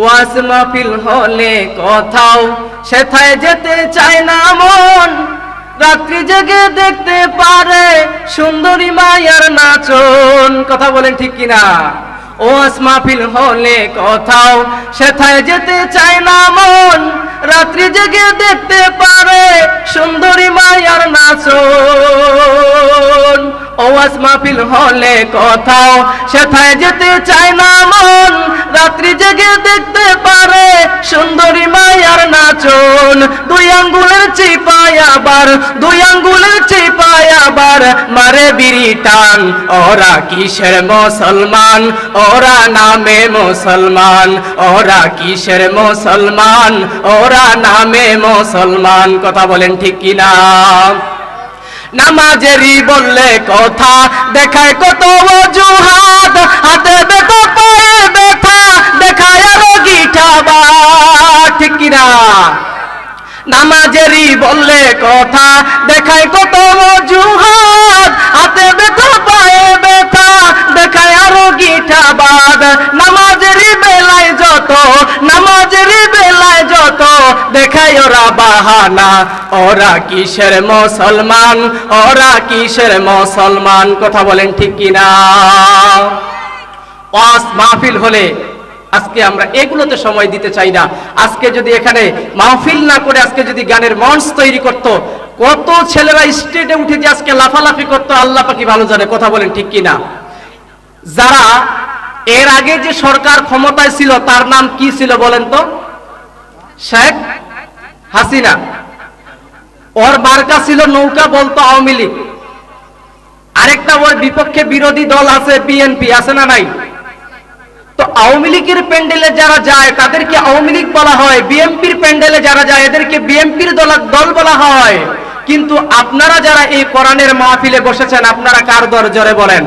ওয়াজ মাহফিল হলে কোথাও সেথায় যেতে চায় না মন। রাত্রি জেগে দেখতে পারে সুন্দরী মায়ার নাচন। কথা বলেন ঠিক কিনা? ওয়াজ মাহফিল হলে কোথাও সেথায় যেতে চায় না মন। রাত্রি জেগে দেখতে পারে সুন্দরী মায়ার নাচন। ওয়াজ মাহফিল হলে কোথাও। সেথায় যেতে চায় না মন, রাত্রি জেগে দেখতে পারে সুন্দরী মায়ার নাচন। দুই আঙ্গুলের চিপায় আবার, দুই আঙ্গুলের চিপায় আবার মারে বিড়ি টান। ওরা কিসের মুসলমান? ওরা নামে মুসলমান। ওরা কিসের মুসলমান? ওরা নামে মুসলমান। কথা বলেন ঠিক কিনা? নামাজেরই বললে কথা, দেখায় কত অজুহাত, হাতে ব্যথা পায়ে ব্যথা, দেখায় আরও গিঠাবা ঠিক কিনা নামাজেরই বললে কথা, দেখায় কত অজুহাত, হাতে ব্যথা পায়ে ব্যথা, দেখায় আরও গিঠাবাদ নামাজেরই বেলায় যত যত দেখায় ওরা বাহানা, ওরা কিসের মুসলমান, ওরা কিসের মুসলমান? কথা বলেন ঠিক কিনা? ওয়াজ মাহফিল হলে আজকে আমরা এগুলোতে সময় দিতে চাই না। আজকে যদি এখানে মাহফিল না করে আজকে যদি গানের মঞ্চ তৈরি করত, কত ছেলেরা স্টেজে উঠে যে আজকে লাফালাফি করতো, আল্লাহ পাকি ভালো জানে, কথা বলেন ঠিক কিনা? যারা এর আগে যে সরকার ক্ষমতায় ছিল, তার নাম কি ছিল বলেন তো? শেখ হাসিনা। ওর মার্কা ছিল নৌকা বলতো আওয়ামী লীগ। আরেকটা ওর বিপক্ষে বিরোধী দল আছে বিএনপি, আছে না নাই? তো আওয়ামী লীগের প্যান্ডেলে যারা যায়, তাদেরকে আওয়ামী লীগ বলা হয়। বিএনপির প্যান্ডেলে যারা যায়, এদেরকে বিএনপির দল দল বলা হয়। কিন্তু আপনারা যারা এই কোরআনের মাহফিলে বসেছেন, আপনারা কার দর জরে বলেন।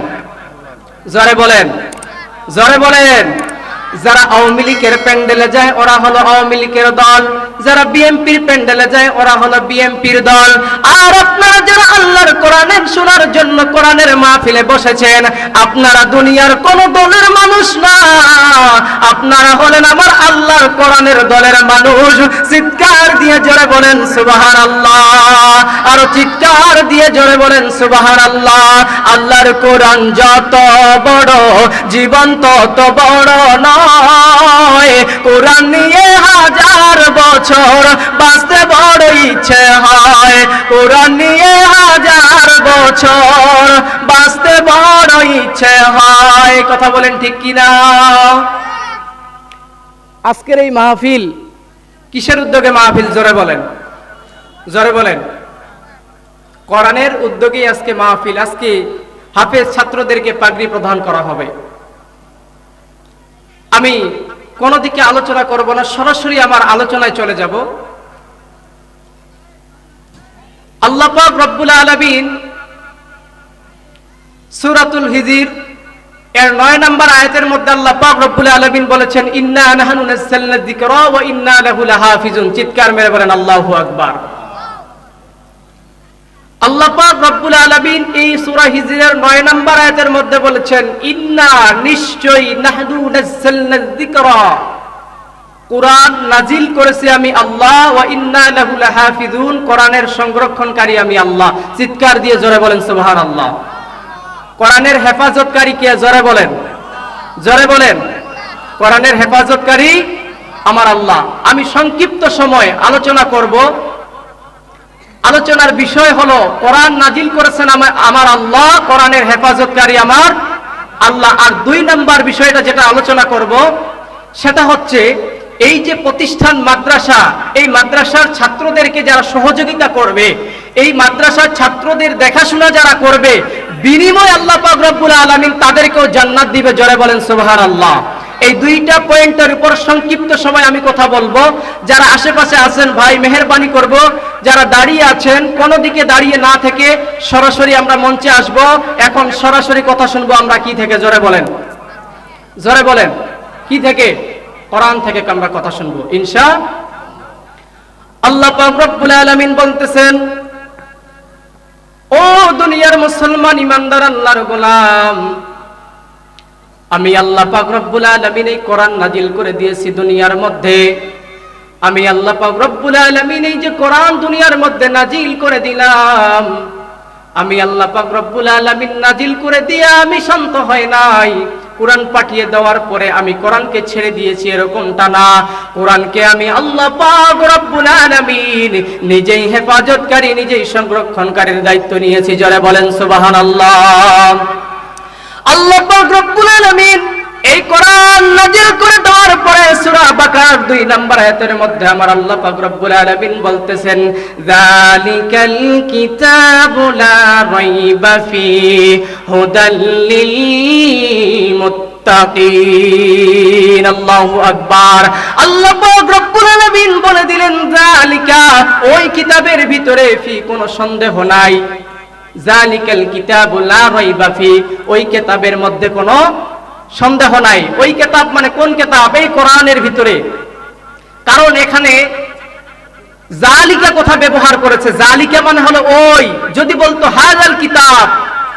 জরে বলেন। জরে বলেন। যারা আওয়ামী লীগের প্যান্ডেলে যায়, ওরা হলো আওয়ামী লীগের দল। যারা বিএনপির প্যান্ডেলে যায়, ওরা হলো বিএনপির দল। আর কোরআনের মাহফিলে বসেছেন, আপনারা দুনিয়ার কোন দলের মানুষ না। আপনারা হলেন আমার আল্লাহর কোরআনের দলের মানুষ। চিৎকার দিয়ে জোরে বলেন সুবাহান আল্লাহ আর চিৎকার দিয়ে জোরে বলেন সুবাহান আল্লাহ আল্লাহর কোরআন যত বড় জীবন তত বড় নয়। কোরআন নিয়ে হাজার বছর বাঁচতে বড় ইচ্ছে হয়। কোরআন নিয়ে হাজার বছর বাঁচতে বড় ইচ্ছে হয়। কথা বলেন ঠিক কিনা? আজকের এই মাহফিল কিসের উদ্যোগে মাহফিল? জোরে বলেন। জোরে বলেন। কোরআনের উদ্যোগে আজকে মাহফিল। আজকে হাফেজ ছাত্রদেরকে পাগড়ি প্রদান করা হবে। আমি কোনো দিকে আলোচনা করব না, সরাসরি আমার আলোচনায় চলে যাব। আল্লাহ রব্বুল আলামিন সূরাতুল হিজির, এর নয় নম্বর আয়াতের মধ্যে আল্লাহ পাক রব্বুল আলামিন বলেছেন, ইন্না নাহনু নাযালনা যিকরা ওয়া ইন্না লাহু লাহাফিজুন। চিৎকার মেরে বলেন, আল্লাহু আকবার। আল্লাহ পাক রব্বুল আলামিন এই সূরা হিজরের 9 নম্বর আয়াতের মধ্যে বলেছেন, ইন্না নিশ্চয়ই নাহনু নাযালনা যিকরা। কোরআন নাজিল করেছি আমি আল্লাহ, ওয়া ইন্না লাহু লাহাফিজুন। কোরআনের সংরক্ষণকারী আমি আল্লাহ। চিৎকার দিয়ে জোরে বলেন, সুবহানাল্লাহ। কোরআনের হেফাজতকারী কে? জোরে বলেন। জোরে বলেন। কোরআনের হেফাজতকারী আমার আল্লাহ। আমি সংক্ষিপ্ত সময় আলোচনা করব। আলোচনার বিষয় হলো, কোরআন নাজিল করেছেন আমার- আল্লাহ, কোরআনের হেফাজতকারী আমার আল্লাহ। আর দুই নাম্বার বিষয়টা যেটা আলোচনা করব, সেটা হচ্ছে, এই যে প্রতিষ্ঠান মাদ্রাসা, এই মাদ্রাসার ছাত্রদেরকে যারা সহযোগিতা করবে, এই মাদ্রাসার ছাত্রদের দেখাশোনা যারা করবে বিনিময় আল্লাহ পাক রব্বুল আলামিন তাদেরকেও জান্নাত দিবে। জোরে বলেন, সুবহানাল্লাহ। এই দুইটা পয়েন্টের উপর সংক্ষিপ্ত সময় আমি কথা বলব। যারা আশেপাশে আছেন, ভাই, মেহরবানি করব। যারা দাঁড়িয়ে আছেন, কোনো দিকে দাঁড়িয়ে না থেকে সরাসরি আমরা মঞ্চে আসব। এখন সরাসরি কথা শুনব আমরা কি থেকে? জোরে বলেন। জোরে বলেন। কি থেকে? কোরআন থেকে আমরা কথা শুনব, ইনশা আল্লাহ পাক রব্বুল আলামিন বলতেছেন দুনিয়ার মুসলমান ইমানদার আল্লাহর গোলাম। আমি আল্লাহ পাক রব্বুল আলামিন এই কোরআন নাজিল করে দিয়েছি দুনিয়ার মধ্যে। আমি আল্লাহ পাক রব্বুল আলামিন এই যে কোরআন দুনিয়ার মধ্যে নাজিল করে দিলাম। আমি আল্লাহ পাক রব্বুল আলামিন নাজিল করে দিয়ে আমি শান্ত হয় নাই। কোরআন পাঠিয়ে দেওয়ার পরে আমি কোরআনকে ছেড়ে দিয়েছি, এরকমটা না। কোরআনকে আমি আল্লাহ পাক রব্বুল আলামিন নিজেই হেফাজতকারী, নিজেই সংরক্ষণকারীর দায়িত্ব নিয়েছি। যারা বলেন, সুবহানাল্লাহ। আল্লাহ পাক রব্বুল আলামিন এই কোরআন নাজিল করে দেওয়ার পরে বাকার দুই নম্বর আয়াতের মধ্যে আমার আল্লাহ পাক রব্বুল আলামিন বলতেছেন, যালিকাল কিতাবু লা রাইবা ফি হুদাল লিল মুত্তাকিন আল্লাহু আকবার। আল্লাহ পাক রব্বুল আলামিন বলে দিলেন, যালিকা, ওই কিতাবের ভিতরে ফি কোনো সন্দেহ নাই। জালিকাল কিতাবু লা রাইবা ফি, ওই কিতাবের মধ্যে কোনো সন্দেহ নাই। ওই কিতাব মানে কোন কেতাব? এই কোরআনের ভিতরে। কারণ এখানে জালিকা কথা ব্যবহার করেছে। জালিকা মানে হলো ওই, যদি বলতো হাজাল কিতাব,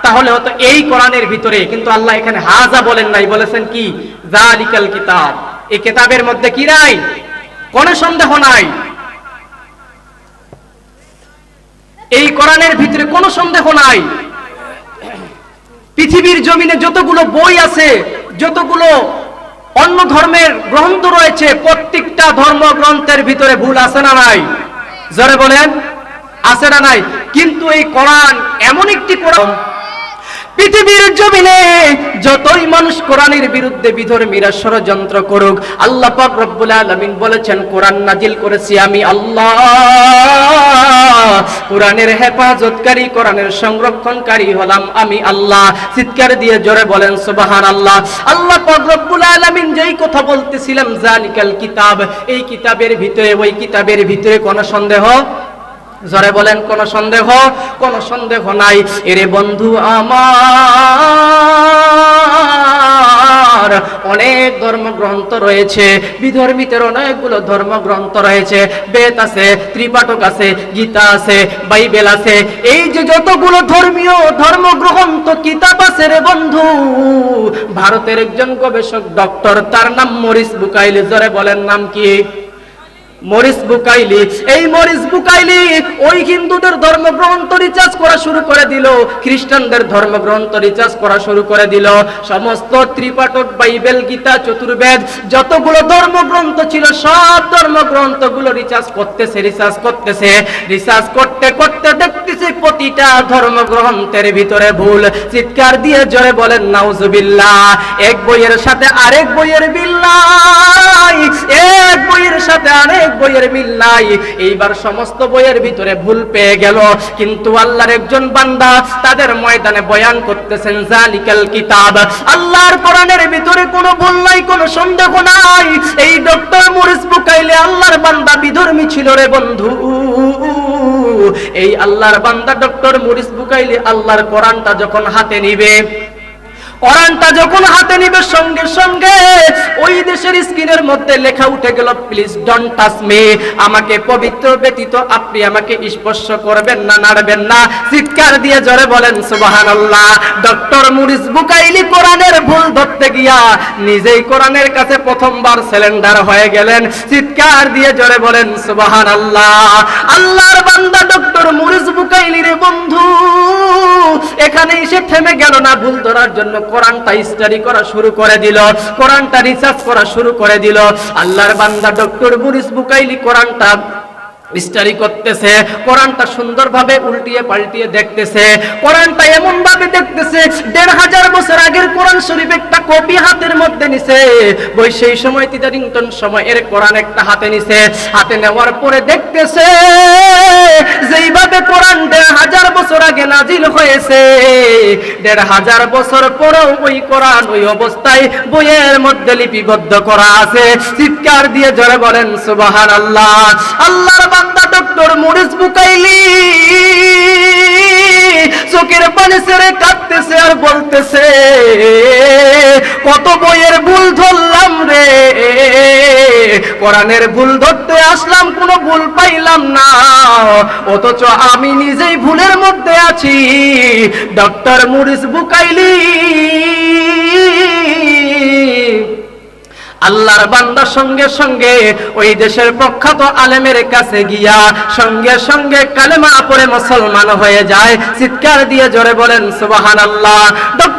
তাহলে হতো এই কোরআনের ভিতরে। কিন্তু আল্লাহ এখানে হাজা বলেন নাই, বলেছেন কি? জালিকাল কিতাব। এই কিতাবের মধ্যে কি নাই? কোনো সন্দেহ নাই। এই কোরআনের ভিতরে কোনো সন্দেহ নাই। পৃথিবীর জমিনে যতগুলো বই আছে যতগুলো অন্য ধর্মের গ্রন্থ রয়েছে, প্রত্যেকটা ধর্মগ্রন্থের ভিতরে ভুল আছে না নাই? জোরে বলেন, আছে না নাই? কিন্তু এই কোরআন এমন একটি কোরআন পৃথিবীর জমিনে যতই মানুষ কোরআনের বিরুদ্ধে বিধর্মীরা ষড়যন্ত্র করুক, আল্লাহ পাক রব্বুল আলামিন বলেছেন, কোরআন নাজিল করেছি আমি আল্লাহ। কোরআনের হেফাজতকারী, কোরআনের সংরক্ষণকারী হলাম আমি আল্লাহ। চিৎকার দিয়ে জোরে বলেন সুবাহান আল্লাহ আল্লাহ পাক রব্বুল আলামিন যেই কথা বলতেছিলাম জালিকাল কিতাব। এই কিতাবের ভিতরে, ওই কিতাবের ভিতরে কোনো সন্দেহ জরে বলেন, কোন সন্দেহ? কোন সন্দেহ নাই। এরে বন্ধু আমার, অনেক ধর্মগ্রন্থ রয়েছে, বিধর্মীদের অনেকগুলো ধর্মগ্রন্থ রয়েছে, বেদ আছে, ত্রিপাঠক আছে, গীতা আছে, বাইবেল আছে। এই যে যতগুলো ধর্মীয় ধর্মগ্রন্থ, কিতাব আছে রে বন্ধু, ভারতের একজন গবেষক ডক্টর, তার নাম মরিস বুকাইলি, জরে বলেন নাম কি? Maurice Bucaille. এই মরিস বুকাইলি ওই হিন্দুদের ধর্মগ্রন্থ রিচার্জ করা শুরু করে দিল। খ্রিস্টানদের ধর্মগ্রন্থ রিচার্জ করা শুরু করে দিল। সমস্ত ত্রিপাঠক, বাইবেল, গীতা, চতুর্বেদ, যতগুলো ধর্মগ্রন্থ ছিল, সব ধর্মগ্রন্থগুলো রিচার্জ করতেছে রিচার্জ করতেছে। রিচার্জ করতে করতে দেখতেছে প্রতিটা ধর্মগ্রন্থের ভিতরে ভুল। চিৎকার দিয়ে জোরে বলেন, নাউজুবিল্লাহ। এক বইয়ের সাথে আরেক বইয়ের বিল্লাই এক বইয়ের সাথে আরেক বইয়ের মিল নাই। এইবার সমস্ত বইয়ের ভিতরে ভুল পেয়ে গেল। কিন্তু আল্লাহর একজন বান্দা তাদের ময়দানে বয়ান করতেছেন, জালিকাল কিতাব। আল্লাহর কোরআনের ভিতরে কোনো ভুল নাই, কোনো সন্দেহ নাই। এই ডক্টর মুরিস বুকাইলে আল্লাহর বান্দা বিধর্মী ছিল রে বন্ধু। এই আল্লাহর বান্দা ডক্টর মরিস বুকাইলে আল্লাহর কোরআনটা যখন হাতে নিবে কোরআনটা যখন হাতে নিবে সঙ্গে সঙ্গে, ওই দেশের স্ক্রিনের মধ্যে লেখা উঠে গেল, প্লিজ ডোন্ট টাচ মি আমাকে পবিত্র ব্যতীত আপনি আমাকে স্পর্শ করবেন না, নাড়বেন না। চিৎকার দিয়ে জোরে বলেন, সুবহানাল্লাহ। ডক্টর মুরিস বুকাইলি কোরআনের ভুল ধরতে গিয়া নিজেই কোরআনের কাছে প্রথমবার সিলিন্ডার হয়ে গেলেন। চিৎকার দিয়ে জোরে বলেন, সুবহানাল্লাহ। আল্লাহর বান্দা ডক্টর মুরিস বুকাইলি রে বন্ধু, এখানে এসে থেমে গেল না, ভুল ধরার জন্য কোরআনটা স্টাডি করা শুরু করে দিল, কোরআনটা রিসার্চ করা শুরু করে দিল। আল্লাহর বান্দা ডক্টর বুরিস বুকাইলি কোরআনটা স্টাডি করতেছে, কোরআনটা সুন্দরভাবে উল্টিয়ে পাল্টিয়ে দেখতেছে, কোরআনটা এমন ভাবে দেখতেছে, দেড় হাজার বছর আগের কোরআন শরীফ একটা কপি হাতের মধ্যে নিছে, বই সেই সময় তিদারিংটন সময়ের কোরআন একটা হাতে নিছে, হাতে নেওয়ার পরে দেখতেছে, যেইভাবে কোরআন দেড় হাজার বছর আগে নাজিল হয়েছে, দেড় হাজার বছর পরেও ওই কোরআন ওই অবস্থায় বইয়ের মধ্যে লিপিবদ্ধ করা আছে। চিৎকার দিয়ে জোরে বলেন সুবাহান আল্লাহ আল্লাহর বান্দা ডক্টর মুরিস বুকাইলি। চোখের পানি ছেড়ে কাঁদতেছে আর বলতেছে, কত বইয়ের ভুল ধরলাম রে। কোরআনের ভুল ধরতে আসলাম, কোনো ভুল পাইলাম না। অথচ আমি নিজেই ভুলের মধ্যে আছি। Doctor Maurice Bucaille. আল্লাহর বান্দা সঙ্গে সঙ্গে ওই দেশের প্রখ্যাত আলেমের কাছে গিয়া সঙ্গে সঙ্গে কালেমা পরে মুসলমান হয়ে যায়। চিৎকার দিয়ে জোরে বলেন সুবাহান আল্লাহ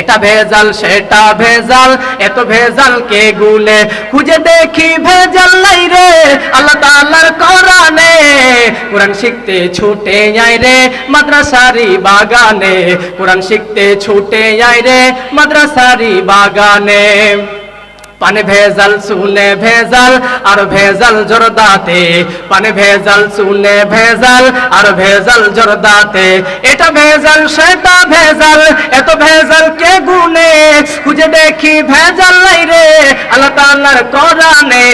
এটা ভেজাল, সেটা ভেজাল, এত ভেজাল কে গুলে? খুঁজে দেখি ভেজাল নাই রে, আল্লাহ তাআলার কোরআনে। কোরআন শিখতে ছুটে যাই রে মাদ্রাসারি বাগানে। কোরআন শিখতে ছুটে যাই রে মাদ্রাসারি বাগানে। পানে ভেজাল সুনে ভেজাল, আর ভেজাল জরদাতে। পানে ভেজাল সুনে ভেজাল, আর ভেজাল জরদাতে। এটা ভেজাল, সেটা ভেজাল, এত ভেজাল কে গুনে? খুঁজে দেখি ভেজাল নাই রে, আল্লাহ তাআলার কোরআনে।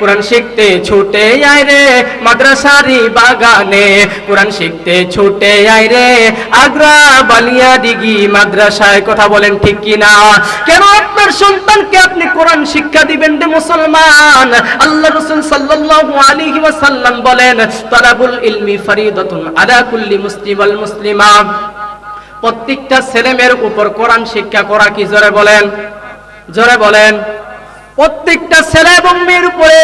কোরআন শিখতে ছুটে আয় রে মাদ্রাসারি বাগানে। কোরআন শিখতে ছুটে আয় রে, আগ্রা বালিয়া দিঘি মাদ্রাসায়। কথা বলেন ঠিক কিনা? কেন আপনার সন্তানকে আপনি কোরআন শিক্ষা দিবেন রে মুসলমান। আল্লাহ রাসূল সাল্লাল্লাহু আলাইহি ওয়াসাল্লাম বলেন তালাবুল ইলমি ফরিদাতুন আলা কুল্লি মুসলিম ওয়াল মুসলিমা। প্রত্যেকটা ছেলেমেয়ের উপর কোরআন শিক্ষা করা কি জোরে বলেন? জোরে বলেন। প্রত্যেকটা ছেলে এবং মেয়ের উপরে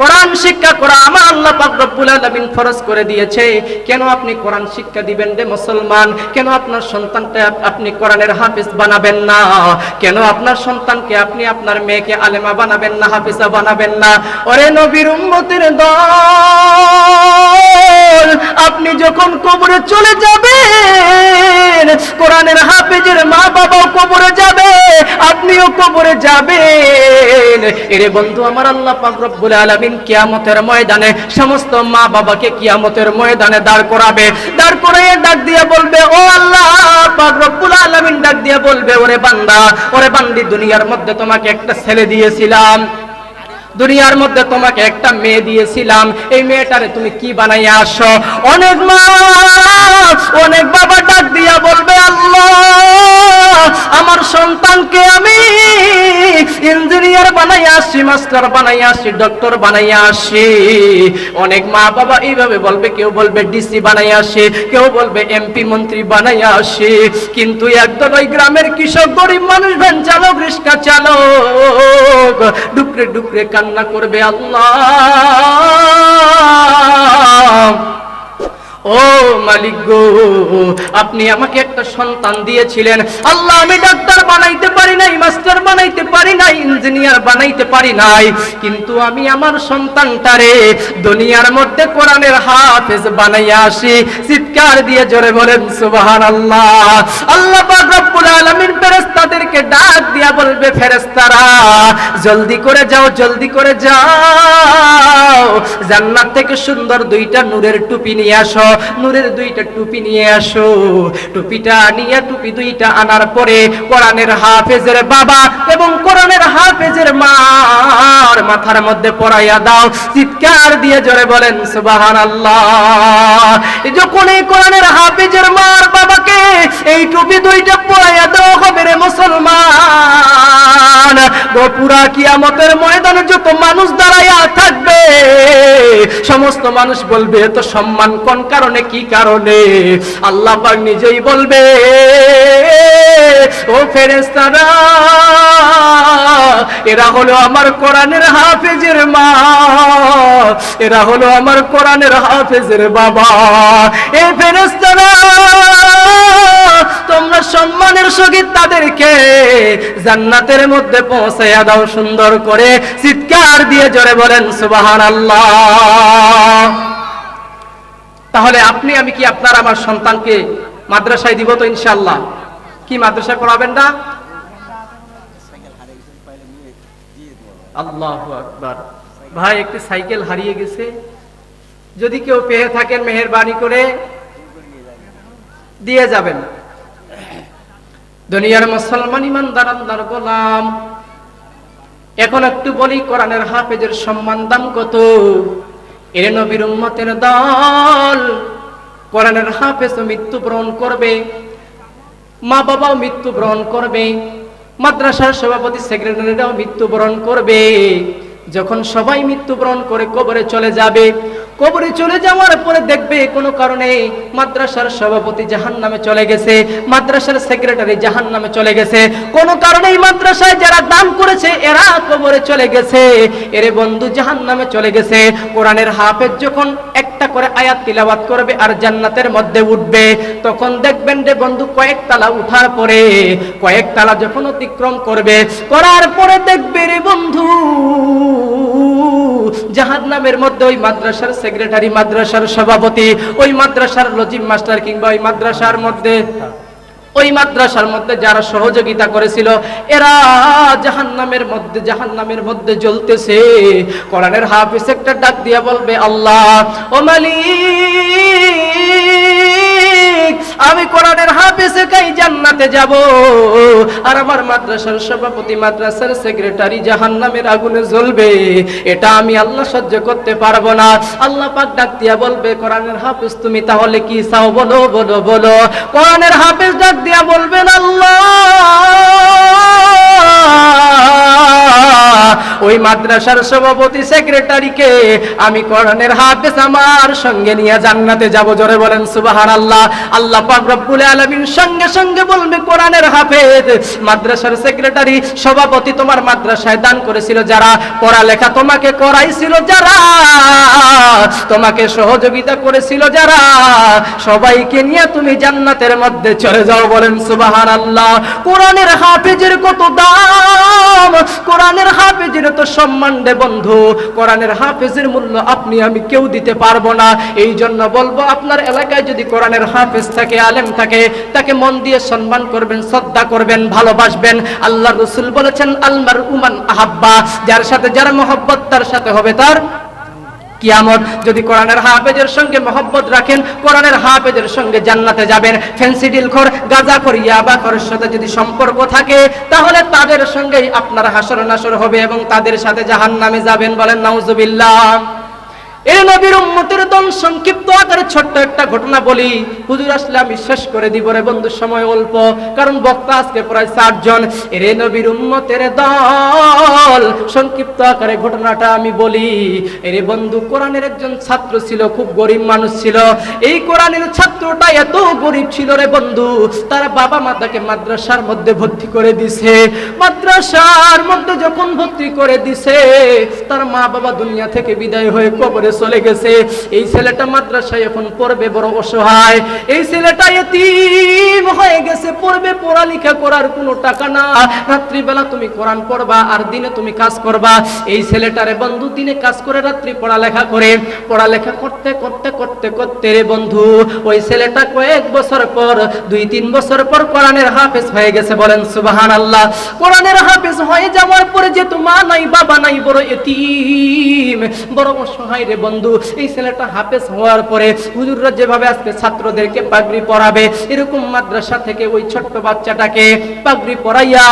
কোরআন শিক্ষা করা আমার আল্লাহ পাক রব্বুল আলামিন ফরজ করে দিয়েছে। কেন আপনি কোরআন শিক্ষা দিবেন রে মুসলমান? কেন আপনার সন্তানকে আপ- আপনি কোরআনের হাফিজ বানাবেন না? কেন আপনার সন্তানকে আপনি আপনার মেয়েকে আলেমা বানাবেন না, হাফিজা বানাবেন না? ওরে নবীর উম্মতের দল, আপনি যখন কবরে চলে যাবেন, কোরআনের হাফেজের মা বাবাও কবরে যাবে, আপনিও কবরে যাবেন। এরে বন্ধু, আমার আল্লাহ পাক রব্বুল আলামিন কিয়ামতের ময়দানে সমস্ত মা বাবাকে কিয়ামতের ময়দানে দাঁড় করাবে। দাঁড় করাইয়ে ডাক দিয়ে বলবে, ও আল্লাহ রব্বুল আলামিন ডাক দিয়ে বলবে, ওরে বান্দা, ওরে বান্দি, দুনিয়ার মধ্যে তোমাকে একটা ছেলে দিয়েছিলাম। দুনিয়ার মধ্যে তোমাকে একটা মেয়ে দিয়েছিলাম। এই মেয়েটারে তুমি কি বানাইয়া আসো? অনেক মা, অনেক বাবা ডাক দিয়া বলবে, আল্লাহ, আমার সন্তানকে আমি ইঞ্জিনিয়ার বানাইয়া আসছি মাস্টার বানাইয়া আসছি ডক্টর বানাইয়া আসছি অনেক মা বাবা এইভাবে বলবে, কেউ বলবে ডিসি বানাইয়া আসে, কেউ বলবে এমপি মন্ত্রী বানাইয়া আসে। কিন্তু একদল ওই গ্রামের কৃষক, গরিব মানুষ, ভ্যান চালক, রিক্সা চালক। ডুকরে ডুকরে কান্না করবে আল্লাহ। ও মালিক গো, আপনি আমাকে একটা সন্তান দিয়েছিলেন। আল্লাহ, আমি ডাক্তার বানাইতে পারি নাই, মাস্টার বানাইতে পারি নাই, ইঞ্জিনিয়ার বানাইতে পারি নাই, কিন্তু আমি আমার সন্তানটারে দুনিয়ার মধ্যে কোরআনের হাফেজ বানাইয়া আসি। চিৎকার দিয়ে জোরে বলেন, সুবহানাল্লাহ। আল্লাহ পাক রব্বুল আলামিন ফেরেশতাদেরকে ডাক দিয়া বলবে ফেরেশতারা, জলদি করে যাও, জলদি করে যাও। জান্নাত থেকে সুন্দর দুইটা নূরের টুপি নিয়ে আসো, নূরের দুইটা টুপি নিয়ে আসো। টুপিটা নিয়ে টুপি দুইটা আনার পরে কোরআনের হাফেজের বাবা এবং কোরআনের হাফেজের মার মাথার মধ্যে পড়াইয়া দাও, চিৎকার দিয়ে জোরে বলেন, সুবহানাল্লাহ। যখন এই কোরআনের হাফেজের মার বাবাকে এই টুপি দুইটা পড়াইয়া দেওয়া হবে রে মুসলমান পুরা কিয়ামতের ময়দানে যত মানুষ দাঁড়াইয়া থাকবে, সমস্ত মানুষ বলবে তো সম্মান কোন কারণে, কি কারণে? আল্লাহ পাক নিজেই বলবে, ও ফেরেস্তারা এরা হলো আমার কোরআনের হাফেজের মা। এরা হলো আমার কোরআনের হাফেজের বাবা। এ ফেরেস্তারা তোমরা সম্মানের সহিত তাদেরকে জান্নাতের মধ্যে পৌঁছাইয়া দাও, সুন্দর করে চিৎকার দিয়ে জোরে বলেন সুবাহান আল্লাহ তাহলে আপনি, আমি কি আপনার, আমার সন্তানকে মাদ্রাসায় দিব তো ইনশাল্লাহ কি মাদ্রাসা করাবেন না? আল্লাহ ভাই, একটি সাইকেল হারিয়ে গেছে। যদি কেউ পেয়ে থাকেন মেহেরবানি করে দিয়ে যাবেন। দুনিয়ার মুসলমান ইমানদার, আল্লাহর গোলাম। এখন একটু বলি কোরআনের হাফেজের সম্মান দাম কত? এর নবীর উম্মতের দল। কোরআনের হাফেজ মৃত্যুবরণ করবে। মা বাবাও মৃত্যুবরণ করবে। মাদ্রাসার সভাপতি সেক্রেটারিরাও মৃত্যুবরণ করবে। যখন সবাই মৃত্যুবরণ করে কবরে চলে যাবে কবরে চলে যাওয়ার পরে দেখবে কোনো কারণে মাদ্রাসার সভাপতি জাহান নামে চলে গেছে, মাদ্রাসার সেক্রেটারি জাহান নামে চলে গেছে। কোনো কারণে এই মাদ্রাসায় যারা দান করেছে, এরা কবরে চলে গেছে। এরে বন্ধু জাহান নামে চলে গেছে। কোরআনের হাফেজ যখন একটা করে আয়াত তিলাবাত করবে আর জান্নাতের মধ্যে উঠবে, তখন দেখবেন রে বন্ধু, কয়েক তালা উঠার পরে, কয়েক তালা যখন অতিক্রম করবে, করার পরে দেখবে রে বন্ধু জাহান নামের মধ্যে ওই মাদ্রাসার সেক্রেটারি, মাদ্রাসার সভাপতি, ওই মাদ্রাসার লজিম মাস্টার কিংবা ওই মাদ্রাসার মধ্যে, ওই মাদ্রাসার মধ্যে যারা সহযোগিতা করেছিল, এরা জাহান্নামের মধ্যে জাহান্নামের মধ্যে জ্বলতেছে। কোরআনের হাফিজ একটা ডাক দিয়ে বলবে, আল্লাহ, ও মালিক আমি কোরআনের হাফিজে কাই জান্নাতে যাব। আর আমার মাদ্রাসার সভাপতি, মাদ্রাসার সেক্রেটারি জাহান্নামের আগুনে জ্বলবে। এটা আমি আল্লাহ সহ্য করতে পারব না। আল্লাহ পাক ডাক দিয়া বলবে, কোরআনের হাফিজ তুমি তাহলে কি চাও? বলো বলো বলো। কোরআনের হাফিজ ডাক দিয়া বলবেন, আল্লাহ! ওই মাদ্রাসার সভাপতি সেক্রেটারিকে আমি কোরআনের হাফেজ আমার সঙ্গে নিয়ে জান্নাতে যাব। জোরে বলেন, সুবহানাল্লাহ। আল্লাহ পাক রব্বুল আলামিন সঙ্গে সঙ্গে বলবে, কোরআনের হাফেজ, মাদ্রাসার সেক্রেটারি, সভাপতি তোমার মাদ্রাসায় দান করেছিল যারা পড়ালেখা তোমাকে করাইছিল যারা, তোমাকে সহযোগিতা করেছিল যারা, সবাইকে নিয়ে তুমি জান্নাতের মধ্যে চলে যাও। বলেন, সুবহানাল্লাহ। কোরআনের হাফেজের কত দাম? কোরআনের হাফেজের তো সম্মান দে বন্ধু। কোরআনের হাফেজের মূল্য আপনি, আমি কেউ দিতে পারব না। এই জন্য বলব, আপনার এলাকায় যদি কোরআনের হাফেজ থাকে, আলেম থাকে, তাকে মন দিয়ে সম্মান করবেন, শ্রদ্ধা করবেন, ভালোবাসবেন। আল্লাহ রসুল বলেছেন আলমার উমান আহাব্বা, যার সাথে যার মহব্বত, তার সাথে হবে তার কিয়ামত। যদি কোরআনের হাফেজের সঙ্গে মহব্বত রাখেন, কোরআনের হাফেজের সঙ্গে জান্নাতে যাবেন। ফেন্সিডিল খোর গাজা খোর ইয়াবা খোরের সাথে যদি সম্পর্ক থাকে, তাহলে তাদের সঙ্গেই আপনার হাসর নাসর হবে এবং তাদের সাথে জাহান নামে যাবেন বলেন, নাউজুবিল্লাহ। এই নবীর উম্মতের দল সংক্ষিপ্ত আকারে ছোট্ট একটা ঘটনা বলি। হুজুর আসলে আমি শেষ করে দিব রে বন্ধু, সময় অল্প, কারণ বক্তা আজকে প্রায় ষাটজন এর নবীর উম্মতের দল সংক্ষিপ্ত আকারে ঘটনাটা আমি বলি। এরে বন্ধু, কোরআনের একজন ছাত্র ছিল, খুব গরিব মানুষ ছিল। এই কোরআনের ছাত্রটা এত গরিব ছিল রে বন্ধু, তার বাবা মা তাকে মাদ্রাসার মধ্যে ভর্তি করে দিছে। মাদ্রাসার মধ্যে যখন ভর্তি করে দিছে, তার মা বাবা দুনিয়া থেকে বিদায় হয়ে কবরে চলে গেছে। এই ছেলেটা মাদ্রাসায় এখন পড়বে বড় অসহায়। এই ছেলেটা এতিম হয়ে গেছে, পড়বে, পড়ালেখা করার কোনো টাকা না। রাত্রিবেলা তুমি কোরআন পড়বা আর দিনে তুমি কাজ করবা। এই ছেলেটারে বন্ধু দিনে কাজ করে রাত্রি পড়ালেখা করে। পড়ালেখা করতে করতে করতে করতে রে বন্ধু, ওই ছেলেটা কয়েক বছর পর, দুই, তিন বছর পর কোরআনের হাফেজ হয়ে গেছে বলেন সুবাহান আল্লাহ কোরআনের হাফেজ হয়ে যাওয়ার পরে যেহেতু মা নাই, বাবা নাই, বড় এতিম, বড় অসহায় রে বন্ধু, এই ছেলেটা হাফেজ হওয়ার পরে হুজুররা যেভাবে আজকে ছাত্রদেরকে পাগড়ি পরাবে, এরকম মাদ্রাসা থেকে ওই ছোট্ট বাচ্চাটাকে পাগড়ি পরাইয়া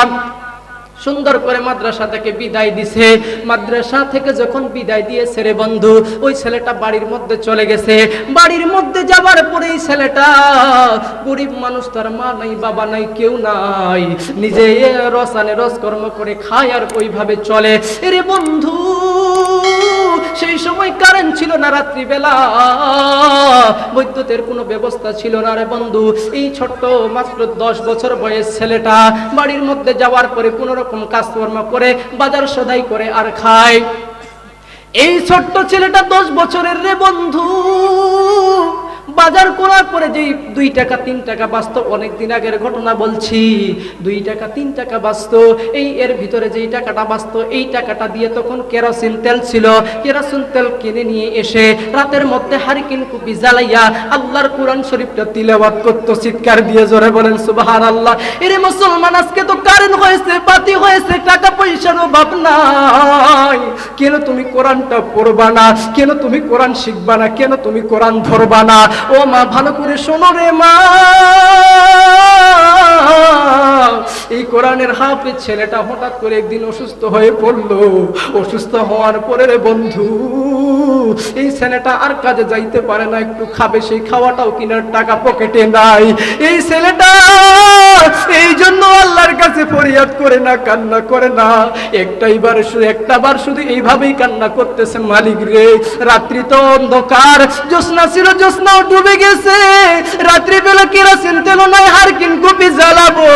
সুন্দর করে মাদ্রাসা থেকে বিদায় দিছে। মাদ্রাসা থেকে যখন বিদায় দিয়েছে রে বন্ধু, ওই ছেলেটা বাড়ির মধ্যে চলে গেছে। বাড়ির মধ্যে যাবার পরে এই ছেলেটা গরিব মানুষ তার মা নাই, বাবা নাই, কেউ নাই। নিজে রসানে রসকর্ম করে খায় আর ওইভাবে চলে। রে বন্ধু সেই সময় কারেন্ট ছিল না রাত্রিবেলা। বৈদ্যুতের কোনো ব্যবস্থা ছিল না রে বন্ধু। এই ছোট্ট মাত্র দশ বছর বয়স ছেলেটা বাড়ির মধ্যে যাওয়ার পরে কোন রকম কাজকর্ম করে বাজার সদাই করে আর খায়। এই ছোট্ট ছেলেটা দশ বছরের রে বন্ধু। বাজার করার পরে যে দুই টাকা, তিন টাকা বাঁচত অনেক দিন আগের ঘটনা বলছি। দুই টাকা, তিন টাকা বাঁচত, এই এর ভিতরে যেই টাকাটা বাঁচত, এই টাকাটা দিয়ে তখন কেরোসিন তেল ছিল। কেরোসিন তেল কিনে নিয়ে এসে রাতের মধ্যে হারিকেন কুপি জ্বালাইয়া আল্লাহর কোরআন শরীফটা তিলাবাত করতো, চিৎকার দিয়ে জোরে বলেন সুবাহান আল্লাহ এর মুসলমান, আজকে তো কারেন্ট হয়েছে পাতি হয়েছে, টাকা পয়সার অভাব নাই। কেন তুমি কোরআনটা পড়বা না? কেন তুমি কোরআন শিখবা না? কেন তুমি কোরআন ধরবা না? ও মা, ভালো করে শোনো রে মা। এই কোরআনের হাফেজ ছেলেটা হঠাৎ করে একদিন অসুস্থ হয়ে পড়ল। অসুস্থ হওয়ার পরে রে বন্ধু, এই ছেলেটা আর কাজে যাইতে পারে না, একটু খাবে, সেই খাওয়াটাও কিনার টাকা পকেটে নাই। এই ছেলেটা এই জন্য আল্লাহর কাছে ফরিয়াদ করে না, কান্না করে না। একটাই বার শুধু একটা বার শুধু এইভাবেই কান্না করতেছে মালিক রে। রাত্রি তো অন্ধকার, জ্যোৎস্না ছিল, জ্যোৎস্নাও ডুবে গেছে। রাত্রি বেলা কেরাসিন তেল নাই, হারকিন কপি জ্বালাবো।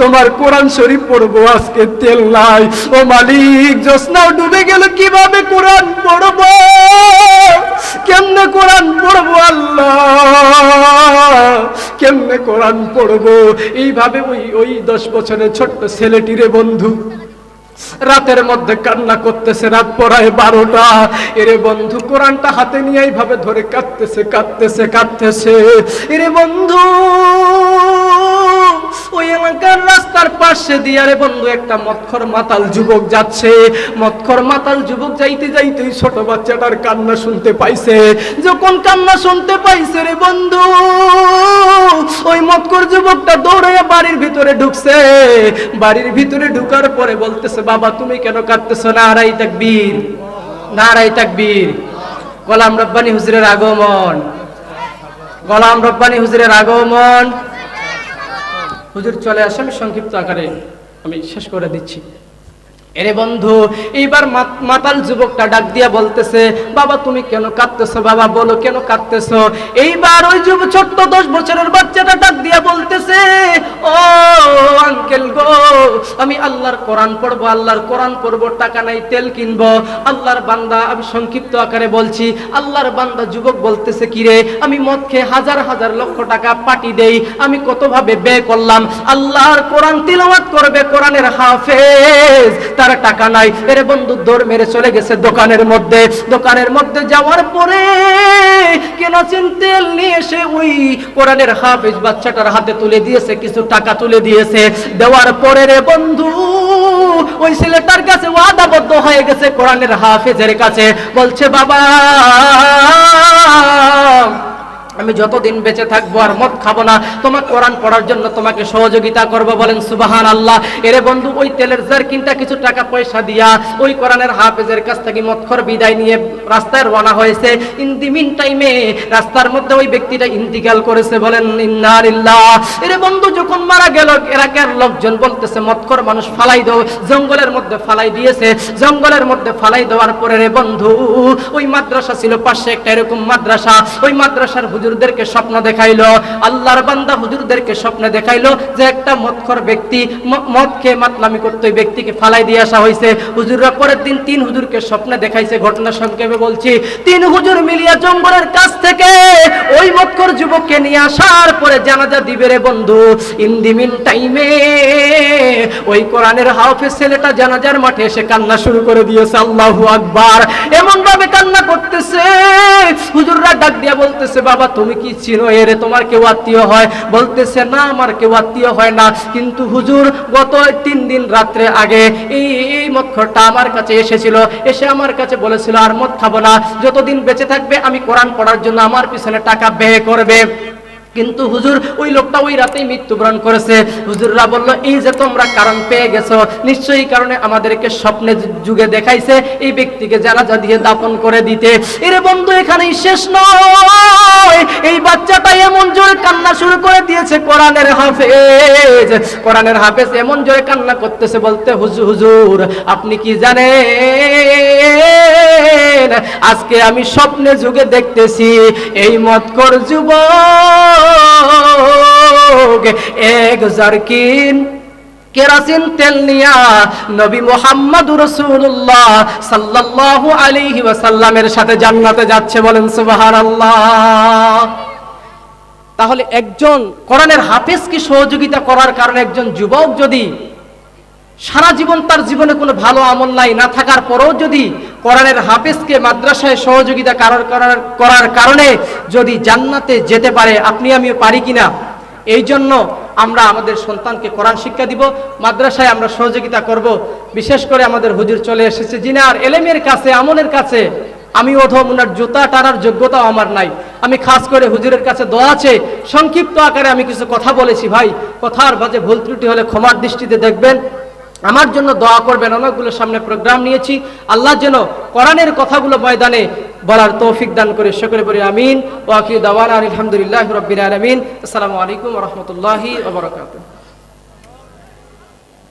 তোমার কোরআন শরীফ পড়ব, আজকে তেল নাই। ও মালিক, জ্যোৎস্নাও ডুবে গেল, কীভাবে কোরআন পড়ব? কেমনে কোরআন পড়ব আল্লাহ? কেমনে কোরআন পড়ব? এইভাবে ওই ওই দশ বছরের ছোট্ট ছেলেটিরে বন্ধু, রাতের মধ্যে কান্না করতেছে, রাত পড়ায় বারোটা। এরে বন্ধু, কোরআনটা হাতে নিয়ে এইভাবে ধরে কাঁদতেছে কাঁদতেছে কাঁদতেছে। এরে বন্ধু ওই এলাকার রাস্তার পাশে দিয়ে রে বন্ধু, একটা মৎখর মাতাল যুবক যাচ্ছে। মৎখর মাতাল যুবক যাইতে যাইতে ছোট বাচ্চাটার কান্না শুনতে পাইছে। যখন কান্না শুনতে পাইছে রে বন্ধু, ওই মৎকর যুবকটা দৌড়াইয়া বাড়ির ভিতরে ঢুকছে। বাড়ির ভিতরে ঢুকার পরে বলতেছে, বাবা, তুমি কেন কাঁদতেছো? না আড়াই তাকবীর না আড়াই তাকবীর। গোলাম রব্বানি হুজুরের আগমন, গোলাম রব্বানি হুজুরের আগমন। হুজুর চলে আসে আমি সংক্ষিপ্ত আকারে আমি শেষ করে দিচ্ছি। এরে বন্ধু, এইবার মাতাল যুবকটা ডাক দিয়া বলতেছে, বাবা, তুমি কেন কাঁদতেছো? বাবা, বলো কেন কাঁদতেছো? এইবার ওই যুব ছোট্ট দশ বছরের বাচ্চাটা ডাক দিয়া বলতেছে, ও আঙ্কেল গো, আমি আল্লাহর কোরআন পড়ব, আল্লাহর কোরআন পড়ব, টাকা নাই, তেল কিনবো। আল্লাহর বান্দা, আমি সংক্ষিপ্ত আকারে বলছি, আল্লাহর বান্দা যুবক বলতেছে কিরে আমি মদ খেয়ে হাজার হাজার লক্ষ টাকা পাটি দেই, আমি কতভাবে ব্যয় করলাম? আল্লাহর কোরআন তিলাওয়াত করবে কোরআনের হাফেজ। তার টাকা নাই। এরে বন্ধু, দৌড় মেরে চলে গেছে দোকানের মধ্যে। দোকানের মধ্যে যাওয়ার পরে কেনাচিন তেল নিয়ে এসে ওই কোরআনের হাফেজ বাচ্চাটার হাতে তুলে দিয়েছে, কিছু টাকা তুলে দিয়েছে। দেওয়ার পরে রে বন্ধু, ওই ছেলেটার কাছে ওয়াদাবদ্ধ হয়ে গেছে কোরআনের হাফেজের কাছে। বলছে, বাবা আমি যতদিন বেঁচে থাকব আর মদ খাব না, তোমার কোরআন পড়ার জন্য তোমাকে সহযোগিতা করব বলেন সুবাহান আল্লাহ এরে বন্ধু, ওই তেলের জারকিনটা কিছু টাকা পয়সা দিয়া ওই কোরআনের হাফেজের কাছ থেকে মৎখর বিদায় নিয়ে রাস্তায় রওনা হয়েছে। ইন দি মিন টাইমে রাস্তার মধ্যে ওই ব্যক্তিটা ইন্তিকাল করেছে বলেন, ইন্নারিল্লাহ। এরে বন্ধু, যখন মারা গেল এলাকার লোকজন বলতেছে মৎখর মানুষ ফালাই দাও। জঙ্গলের মধ্যে ফালাই দিয়েছে। জঙ্গলের মধ্যে ফালাই দেওয়ার পরে রে বন্ধু, ওই মাদ্রাসা ছিল পাশে একটা এরকম মাদ্রাসা। ওই মাদ্রাসার হুজুরদেরকে স্বপ্ন দেখাইলো, আল্লাহর বান্দা হুজুরদেরকে স্বপ্ন দেখাইলো যে একটা মদখর ব্যক্তি মদ খেয়ে মাতলামি করতে ওই ব্যক্তিকে ফালাই দিয়ে আসা হয়েছে হুজুররা পরের দিন তিন হুজুরকে স্বপ্নে দেখাইছে, ঘটনা সংক্ষেপে বলছি। তিন হুজুর মিলিয়া জঙ্গলের কাছ থেকে ওই মদখর যুবককে নিয়ে আসার পরে জানাজা দিবে রে বন্ধু, ইন দি মিন টাইমে ওই কোরআনের হাফেজ ছেলেটা জানাজার মাঠে এসে কান্না শুরু করে দিয়েছে, আল্লাহু আকবার। এমন ভাবে কান্না করতেছে। হুজুররা ডাক দিয়া বলতেছে, বাবা তুমি কি চিনো? এরে তোমার কেউ আত্মীয় হয়? বলতেছে, না, আমার কেউ আত্মীয় হয় না। কিন্তু হুজুর, গত তিন দিন রাত্রে আগে এই এই মক্ষরটা আমার কাছে এসেছিল। এসে আমার কাছে বলেছিল, আর মদ খাব না। যতদিন বেঁচে থাকবে, আমি কোরআন পড়ার জন্য আমার পিছনে টাকা ব্যয় করবে। কিন্তু হুজুর, ওই লোকটা ওই রাতেই মৃত্যুবরণ করেছে। হুজুররা বলল, এই যে তোমরা কারণ পেয়ে গেছো, নিশ্চয়ই কারণে আমাদেরকে স্বপ্নে যুগে দেখাইছে, এই ব্যক্তিকে জানাজা দিয়ে দাপন করে দিতে। এরে বন্ধু, এখানেই শেষ নয়। এই বাচ্চাটা এমন জোরে কান্না শুরু করে দিয়েছে কোরআনের হাফেজ। কোরআনের হাফেজ এমন জোরে কান্না করতেছে বলতে হুজুর হুজুর, আপনি কি জানেন? আজকে আমি স্বপ্নে যুগে দেখতেছি, এই মতকর যুবক এক জারকিন কেরাসিন তেল নিয়া নবী মোহাম্মদ রসুল্লাহ ওয়াসাল্লামের সাথে জান্নাতে যাচ্ছে বলেন তাহলে একজন কোরআনের হাফেজকে সহযোগিতা করার কারণে একজন যুবক যদি সারা জীবন তার জীবনে কোনো ভালো আমল নাই, না থাকার পরেও যদি কোরআনের হাফেজকে মাদ্রাসায় সহযোগিতা করার করার কারণে যদি জান্নাতে যেতে পারে, আপনি আমিও পারি কিনা? এই জন্য আমরা আমাদের সন্তানকে কোরআন শিক্ষা দিব, মাদ্রাসায় আমরা সহযোগিতা করব। বিশেষ করে আমাদের হুজুর চলে এসেছে যিনি আর এলেমের কাছে, আমলের কাছে। আমি অধম ওনার জুতা টানার যোগ্যতাও আমার নাই। আমি খাস করে হুজুরের কাছে দোয়া আছে, সংক্ষিপ্ত আকারে আমি কিছু কথা বলেছি, ভাই। কথার বাজে ভুল ত্রুটি হলে ক্ষমার দৃষ্টিতে দেখবেন। আমার জন্য দোয়া করবেন, অনেকগুলো সামনে প্রোগ্রাম নিয়েছি। আল্লাহ যেন কোরআনের কথাগুলো ময়দানে বলার তৌফিক দান করে, সকলে বলি আমিন। ওয়াকি দাওয়ান আলহামদুলিল্লাহ রবিন আলমিন। আসসালামু আলাইকুম রহমতুল্লাহি ওবরাকাতুহ